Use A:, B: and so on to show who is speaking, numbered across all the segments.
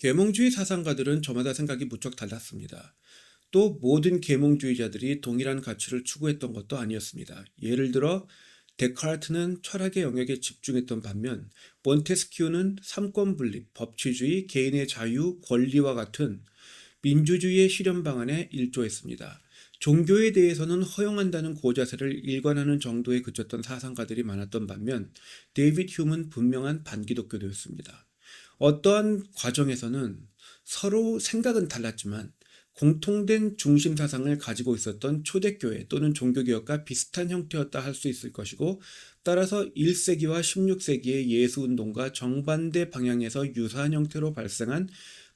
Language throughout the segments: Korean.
A: 계몽주의 사상가들은 저마다 생각이 무척 달랐습니다. 또 모든 계몽주의자들이 동일한 가치를 추구했던 것도 아니었습니다. 예를 들어 데카르트는 철학의 영역에 집중했던 반면 몬테스키우는 삼권 분립, 법치주의, 개인의 자유, 권리와 같은 민주주의의 실현 방안에 일조했습니다. 종교에 대해서는 허용한다는 고자세를 일관하는 정도에 그쳤던 사상가들이 많았던 반면 데이빗 휴은 분명한 반기독교도였습니다. 어떠한 과정에서는 서로 생각은 달랐지만 공통된 중심 사상을 가지고 있었던 초대교회 또는 종교개혁과 비슷한 형태였다 할 수 있을 것이고 따라서 1세기와 16세기의 예수운동과 정반대 방향에서 유사한 형태로 발생한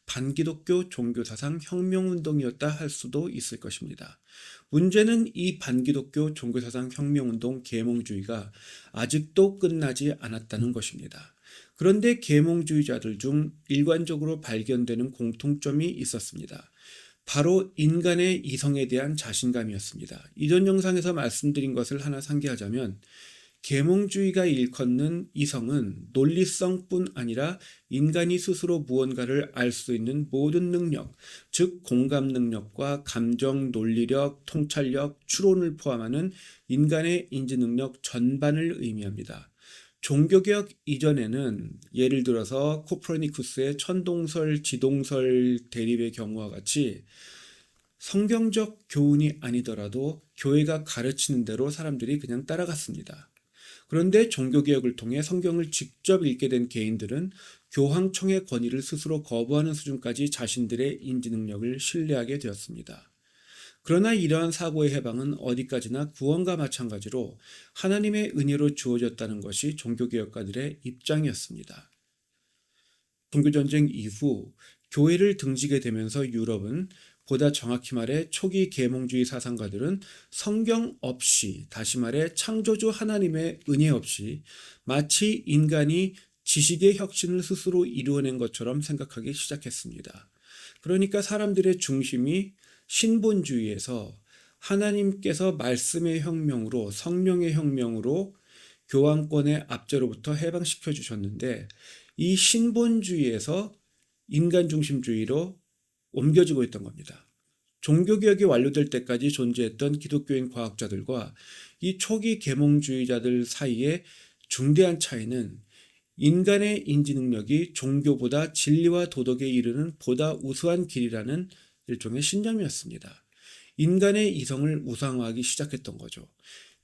A: 반기독교 종교사상 혁명운동이었다 할 수도 있을 것입니다. 문제는 이 반기독교 종교사상 혁명운동 계몽주의가 아직도 끝나지 않았다는 것입니다. 그런데 계몽주의자들 중 일관적으로 발견되는 공통점이 있었습니다. 바로 인간의 이성에 대한 자신감이었습니다. 이전 영상에서 말씀드린 것을 하나 상기하자면 계몽주의가 일컫는 이성은 논리성뿐 아니라 인간이 스스로 무언가를 알 수 있는 모든 능력, 즉 공감 능력과 감정, 논리력, 통찰력, 추론을 포함하는 인간의 인지 능력 전반을 의미합니다. 종교개혁 이전에는 예를 들어서 코프르니쿠스의 천동설, 지동설 대립의 경우와 같이 성경적 교훈이 아니더라도 교회가 가르치는 대로 사람들이 그냥 따라갔습니다. 그런데 종교개혁을 통해 성경을 직접 읽게 된 개인들은 교황청의 권위를 스스로 거부하는 수준까지 자신들의 인지 능력을 신뢰하게 되었습니다. 그러나 이러한 사고의 해방은 어디까지나 구원과 마찬가지로 하나님의 은혜로 주어졌다는 것이 종교개혁가들의 입장이었습니다. 종교전쟁 이후 교회를 등지게 되면서 유럽은 보다 정확히 말해 초기 계몽주의 사상가들은 성경 없이 다시 말해 창조주 하나님의 은혜 없이 마치 인간이 지식의 혁신을 스스로 이루어낸 것처럼 생각하기 시작했습니다. 그러니까 사람들의 중심이 신본주의에서 하나님께서 말씀의 혁명으로 성령의 혁명으로 교황권의 압제로부터 해방시켜 주셨는데 이 신본주의에서 인간 중심주의로 옮겨지고 있던 겁니다. 종교개혁이 완료될 때까지 존재했던 기독교인 과학자들과 이 초기 계몽주의자들 사이에 중대한 차이는 인간의 인지 능력이 종교보다 진리와 도덕에 이르는 보다 우수한 길이라는 일종의 신념이었습니다. 인간의 이성을 우상화하기 시작했던 거죠.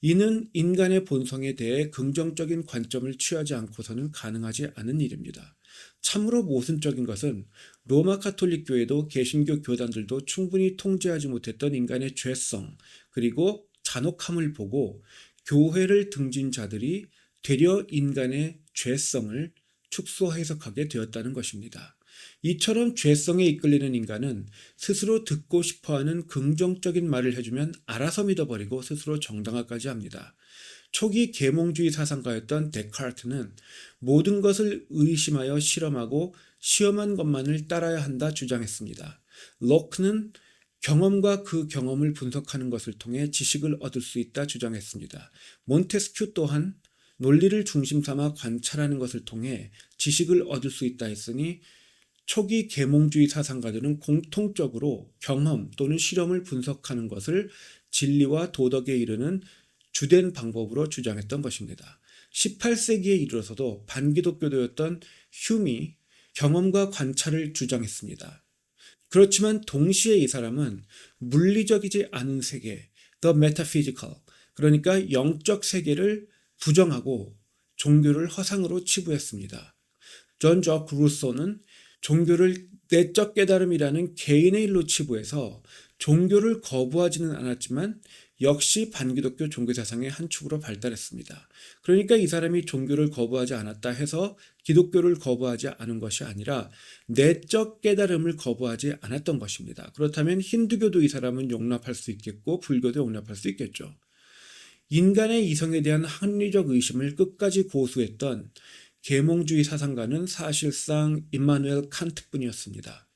A: 이는 인간의 본성에 대해 긍정적인 관점을 취하지 않고서는 가능하지 않은 일입니다. 참으로 모순적인 것은 로마 카톨릭 교회도 개신교 교단들도 충분히 통제하지 못했던 인간의 죄성 그리고 잔혹함을 보고 교회를 등진 자들이 되려 인간의 죄성을 축소 해석하게 되었다는 것입니다. 이처럼 죄성에 이끌리는 인간은 스스로 듣고 싶어 하는 긍정적인 말을 해주면 알아서 믿어버리고 스스로 정당화까지 합니다. 초기 계몽주의 사상가였던 데카르트는 모든 것을 의심하여 실험하고 시험한 것만을 따라야 한다 주장했습니다. 로크는 경험과 그 경험을 분석하는 것을 통해 지식을 얻을 수 있다 주장했습니다. 몬테스큐 또한 논리를 중심 삼아 관찰하는 것을 통해 지식을 얻을 수 있다 했으니 초기 계몽주의 사상가들은 공통적으로 경험 또는 실험을 분석하는 것을 진리와 도덕에 이르는 주된 방법으로 주장했던 것입니다. 18세기에 이르러서도 반기독교도였던 휴미 경험과 관찰을 주장했습니다. 그렇지만 동시에 이 사람은 물리적이지 않은 세계, the metaphysical, 그러니까 영적 세계를 부정하고 종교를 허상으로 치부했습니다. 존 저크 루소는 종교를 내적 깨달음이라는 개인의 일로 치부해서 종교를 거부하지는 않았지만 역시 반기독교 종교 사상의 한 축으로 발달했습니다. 그러니까 이 사람이 종교를 거부하지 않았다 해서 기독교를 거부하지 않은 것이 아니라 내적 깨달음을 거부하지 않았던 것입니다. 그렇다면 힌두교도 이 사람은 용납할 수 있겠고 불교도 용납할 수 있겠죠. 인간의 이성에 대한 합리적 의심을 끝까지 고수했던 계몽주의 사상가는 사실상 임마누엘 칸트뿐이었습니다.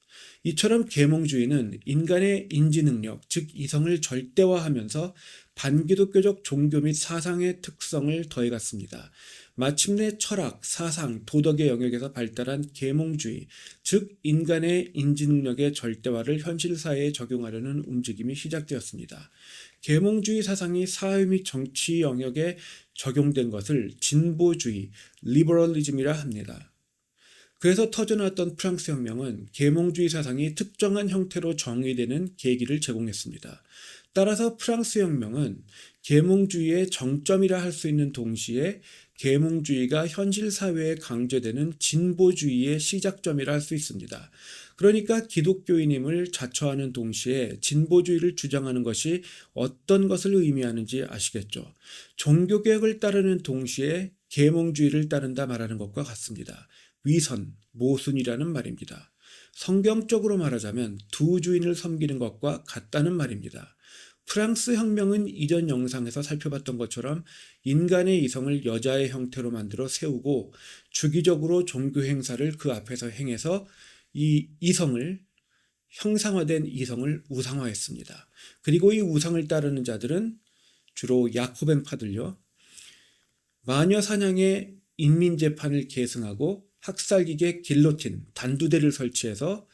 A: 이처럼 계몽주의는 인간의 인지 능력, 즉 이성을 절대화하면서 반기독교적 종교 및 사상의 특성을 더해갔습니다. 마침내 철학, 사상, 도덕의 영역에서 발달한 계몽주의, 즉 인간의 인지 능력의 절대화를 현실 사회에 적용하려는 움직임이 시작되었습니다. 계몽주의 사상이 사회 및 정치 영역에 적용된 것을 진보주의, 리버럴리즘이라 합니다. 그래서 터져나왔던 프랑스 혁명은 계몽주의 사상이 특정한 형태로 정의되는 계기를 제공했습니다. 따라서 프랑스 혁명은 계몽주의의 정점이라 할 수 있는 동시에 계몽주의가 현실 사회에 강제되는 진보주의의 시작점이라 할 수 있습니다. 그러니까 기독교인임을 자처하는 동시에 진보주의를 주장하는 것이 어떤 것을 의미하는지 아시겠죠? 종교개혁을 따르는 동시에 계몽주의를 따른다 말하는 것과 같습니다. 위선, 모순이라는 말입니다. 성경적으로 말하자면 두 주인을 섬기는 것과 같다는 말입니다. 프랑스 혁명은 이전 영상에서 살펴봤던 것처럼 인간의 이성을 여자의 형태로 만들어 세우고 주기적으로 종교 행사를 그 앞에서 행해서 이 이성을 형상화된 이성을 우상화했습니다. 그리고 이 우상을 따르는 자들은 주로 야코벤 파들요. 마녀 사냥의 인민 재판을 계승하고 학살기계 길로틴 단두대를 설치해서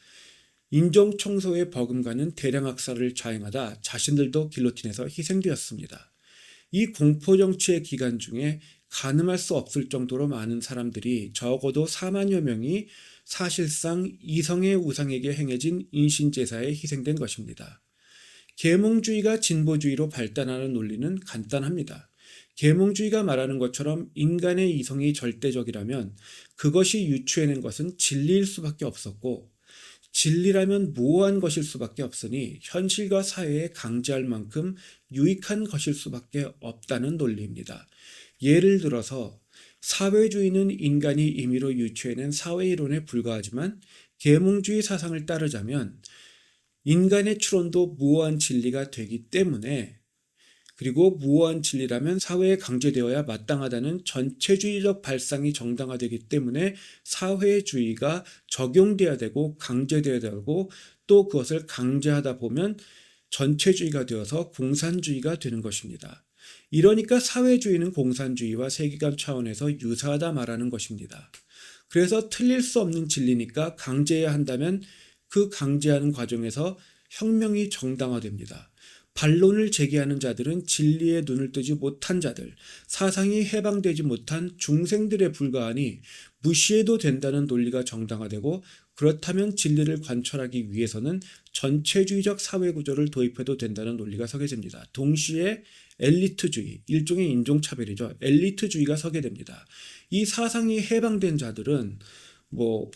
A: 인종 청소에 버금가는 대량 학살을 자행하다 자신들도 길로틴에서 희생되었습니다. 이 공포 정치의 기간 중에 가늠할 수 없을 정도로 많은 사람들이 적어도 4만여 명이 사실상 이성의 우상에게 행해진 인신제사에 희생된 것입니다. 계몽주의가 진보주의로 발단하는 논리는 간단합니다. 계몽주의가 말하는 것처럼 인간의 이성이 절대적이라면 그것이 유추해낸 것은 진리일 수밖에 없었고 진리라면 무한 것일 수밖에 없으니 현실과 사회에 강제할 만큼 유익한 것일 수밖에 없다는 논리입니다. 예를 들어서 사회주의는 인간이 임의로 유추해낸 사회이론에 불과하지만 계몽주의 사상을 따르자면 인간의 추론도 무한 진리가 되기 때문에 그리고 무한 진리라면 사회에 강제되어야 마땅하다는 전체주의적 발상이 정당화되기 때문에 사회주의가 적용돼야 되고 강제돼야 되고 또 그것을 강제하다 보면 전체주의가 되어서 공산주의가 되는 것입니다. 이러니까 사회주의는 공산주의와 세계관 차원에서 유사하다 말하는 것입니다. 그래서 틀릴 수 없는 진리니까 강제해야 한다면 그 강제하는 과정에서 혁명이 정당화됩니다. 반론을 제기하는 자들은 진리에 눈을 뜨지 못한 자들, 사상이 해방되지 못한 중생들에 불과하니 무시해도 된다는 논리가 정당화되고 그렇다면 진리를 관철하기 위해서는 전체주의적 사회 구조를 도입해도 된다는 논리가 서게 됩니다. 동시에 엘리트주의, 일종의 인종차별이죠. 엘리트주의가 서게 됩니다. 이 사상이 해방된 자들은 뭐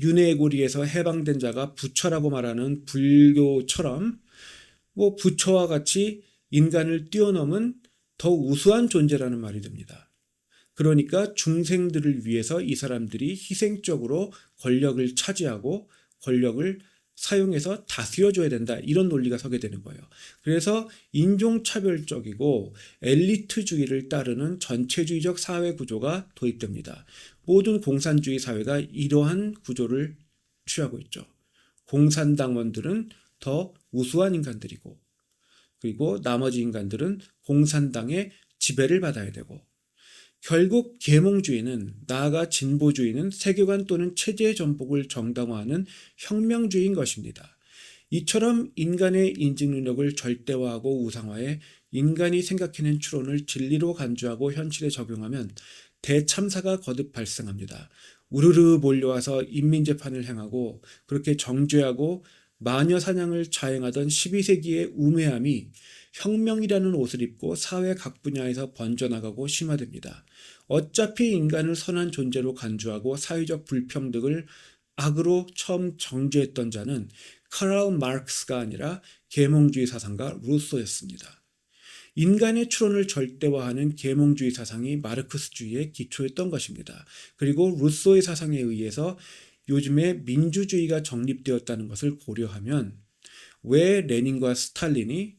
A: 윤회의 고리에서 해방된 자가 부처라고 말하는 불교처럼 뭐 부처와 같이 인간을 뛰어넘은 더 우수한 존재라는 말이 됩니다. 그러니까 중생들을 위해서 이 사람들이 희생적으로 권력을 차지하고 권력을 사용해서 다스려줘야 된다. 이런 논리가 서게 되는 거예요. 그래서 인종차별적이고 엘리트주의를 따르는 전체주의적 사회 구조가 도입됩니다. 모든 공산주의 사회가 이러한 구조를 취하고 있죠. 공산당원들은 더 우수한 인간들이고 그리고 나머지 인간들은 공산당의 지배를 받아야 되고 결국 계몽주의는 나아가 진보주의는 세계관 또는 체제의 전복을 정당화하는 혁명주의인 것입니다. 이처럼 인간의 인식 능력을 절대화하고 우상화해 인간이 생각해낸 추론을 진리로 간주하고 현실에 적용하면 대참사가 거듭 발생합니다. 우르르 몰려와서 인민재판을 행하고 그렇게 정죄하고 마녀 사냥을 자행하던 12세기의 우매함이 혁명이라는 옷을 입고 사회 각 분야에서 번져나가고 심화됩니다. 어차피 인간을 선한 존재로 간주하고 사회적 불평등을 악으로 처음 정죄했던 자는 카라우 마르크스가 아니라 계몽주의 사상가 루소였습니다. 인간의 추론을 절대화하는 계몽주의 사상이 마르크스주의의 기초였던 것입니다. 그리고 루소의 사상에 의해서 요즘에 민주주의가 정립되었다는 것을 고려하면 왜 레닌과 스탈린이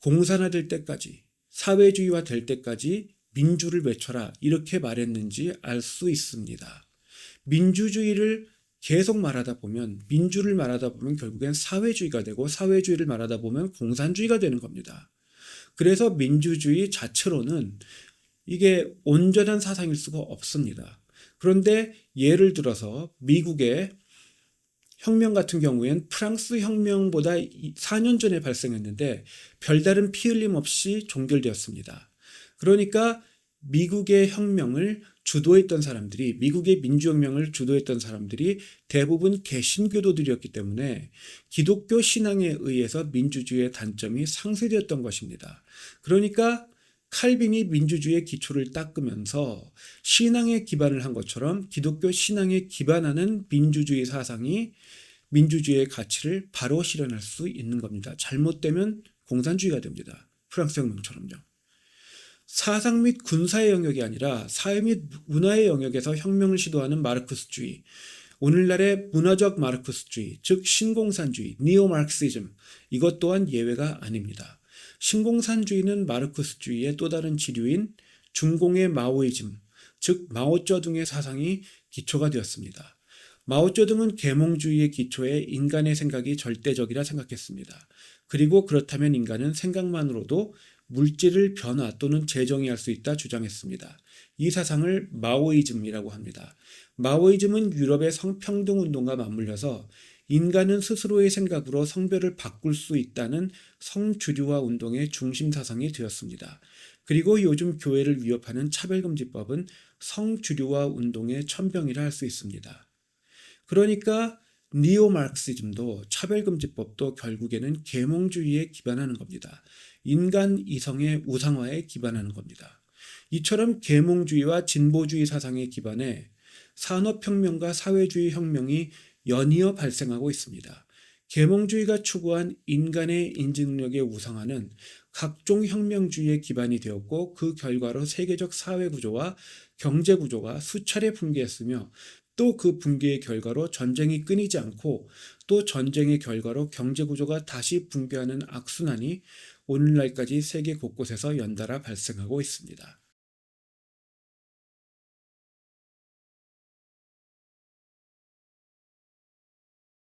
A: 공산화될 때까지 사회주의화 될 때까지 민주를 외쳐라 이렇게 말했는지 알 수 있습니다. 민주주의를 계속 말하다 보면 민주를 말하다 보면 결국엔 사회주의가 되고 사회주의를 말하다 보면 공산주의가 되는 겁니다. 그래서 민주주의 자체로는 이게 온전한 사상일 수가 없습니다. 그런데 예를 들어서 미국의 혁명 같은 경우엔 프랑스 혁명보다 4년 전에 발생했는데 별다른 피 흘림 없이 종결되었습니다. 그러니까 미국의 혁명을 주도했던 사람들이 미국의 민주혁명을 주도했던 사람들이 대부분 개신교도들이었기 때문에 기독교 신앙에 의해서 민주주의의 단점이 상쇄되었던 것입니다. 그러니까 칼빈이 민주주의의 기초를 닦으면서 신앙에 기반을 한 것처럼 기독교 신앙에 기반하는 민주주의 사상이 민주주의의 가치를 바로 실현할 수 있는 겁니다. 잘못되면 공산주의가 됩니다. 프랑스 혁명처럼요. 사상 및 군사의 영역이 아니라 사회 및 문화의 영역에서 혁명을 시도하는 마르크스주의, 오늘날의 문화적 마르크스주의, 즉 신공산주의, 니오마르크시즘 이것 또한 예외가 아닙니다. 신공산주의는 마르크스주의의 또 다른 지류인 중공의 마오이즘, 즉 마오쩌둥의 사상이 기초가 되었습니다. 마오쩌둥은 계몽주의의 기초에 인간의 생각이 절대적이라 생각했습니다. 그리고 그렇다면 인간은 생각만으로도 물질을 변화 또는 재정의할 수 있다 주장했습니다. 이 사상을 마오이즘이라고 합니다. 마오이즘은 유럽의 성평등 운동과 맞물려서 인간은 스스로의 생각으로 성별을 바꿀 수 있다는 성주류화 운동의 중심 사상이 되었습니다. 그리고 요즘 교회를 위협하는 차별금지법은 성주류화 운동의 천병이라 할 수 있습니다. 그러니까 니오 마르크시즘도 차별금지법도 결국에는 계몽주의에 기반하는 겁니다. 인간 이성의 우상화에 기반하는 겁니다. 이처럼 계몽주의와 진보주의 사상에 기반해 산업혁명과 사회주의 혁명이 연이어 발생하고 있습니다. 계몽주의가 추구한 인간의 인지능력의 우상화는 각종 혁명주의의 기반이 되었고 그 결과로 세계적 사회 구조와 경제 구조가 수차례 붕괴했으며 또 그 붕괴의 결과로 전쟁이 끊이지 않고 또 전쟁의 결과로 경제 구조가 다시 붕괴하는 악순환이 오늘날까지 세계 곳곳에서 연달아 발생하고 있습니다.